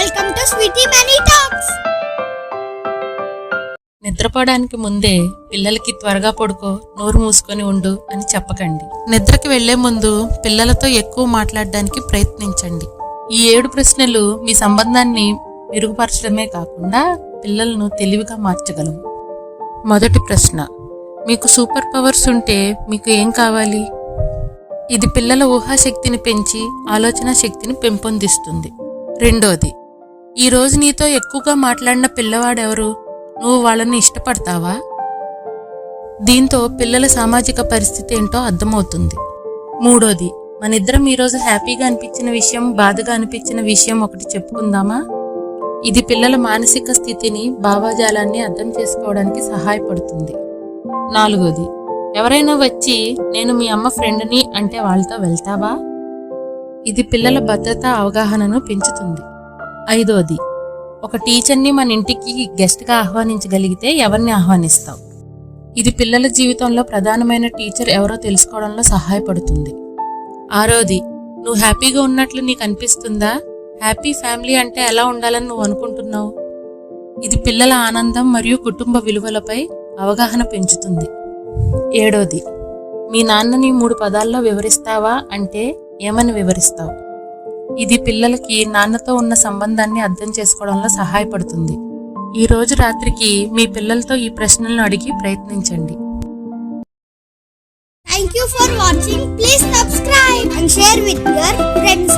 Welcome to Sweety Money Talks నిద్రపోవడానికి ముందే పిల్లలకి త్వరగా పడుకో నోరు మూసుకొని ఉండు అని చెప్పకండి. నిద్రకి వెళ్ళే ముందు పిల్లలతో ఎక్కువ మాట్లాడడానికి ప్రయత్నించండి. ఈ ఏడు ప్రశ్నలు మీ సంబంధాన్ని మెరుగుపరచడమే కాకుండా పిల్లలను తెలివిగా మార్చగలవు. మొదటి ప్రశ్న మీకు సూపర్ పవర్స్ ఉంటే మీకు ఏం కావాలి? ఇది పిల్లల ఊహాశక్తిని పెంచి ఆలోచన శక్తిని పెంపొందిస్తుంది. రెండోది ఈ రోజు నీతో ఎక్కువగా మాట్లాడిన పిల్లవాడెవరు? నువ్వు వాళ్ళని ఇష్టపడతావా? దీంతో పిల్లల సామాజిక పరిస్థితి ఏంటో అర్థమవుతుంది. మూడోది మనిద్దరం ఈరోజు హ్యాపీగా అనిపించిన విషయం బాధగా అనిపించిన విషయం ఒకటి చెప్పుకుందామా? ఇది పిల్లల మానసిక స్థితిని భావాజాలాన్ని అర్థం చేసుకోవడానికి సహాయపడుతుంది. నాలుగోది ఎవరైనా వచ్చి నేను మీ అమ్మ ఫ్రెండ్ని అంటే వాళ్ళతో వెళ్తావా? ఇది పిల్లల భద్రత అవగాహనను పెంచుతుంది. ఐదోది. ఒక టీచర్ని మన ఇంటికి గెస్ట్గా ఆహ్వానించగలిగితే ఎవరిని ఆహ్వానిస్తావు? ఇది పిల్లల జీవితంలో ప్రధానమైన టీచర్ ఎవరో తెలుసుకోవడంలో సహాయపడుతుంది. ఆరోది నువ్వు హ్యాపీగా ఉన్నట్లు నీకు అనిపిస్తుందా? హ్యాపీ ఫ్యామిలీ అంటే ఎలా ఉండాలని నువ్వు అనుకుంటున్నావు? ఇది పిల్లల ఆనందం మరియు కుటుంబ విలువలపై అవగాహన పెంచుతుంది. ఏడోది మీ నాన్నని మూడు పదాల్లో వివరిస్తావా? అంటే ఏమని వివరిస్తావు? ఇది పిల్లలకి నాన్నతో ఉన్న సంబంధాన్ని అర్థం చేసుకోవడంలో సహాయపడుతుంది. ఈ రోజు రాత్రికి మీ పిల్లలతో ఈ ప్రశ్నలను అడిగి ప్రయత్నించండి. Thank you for watching please subscribe and share with your friends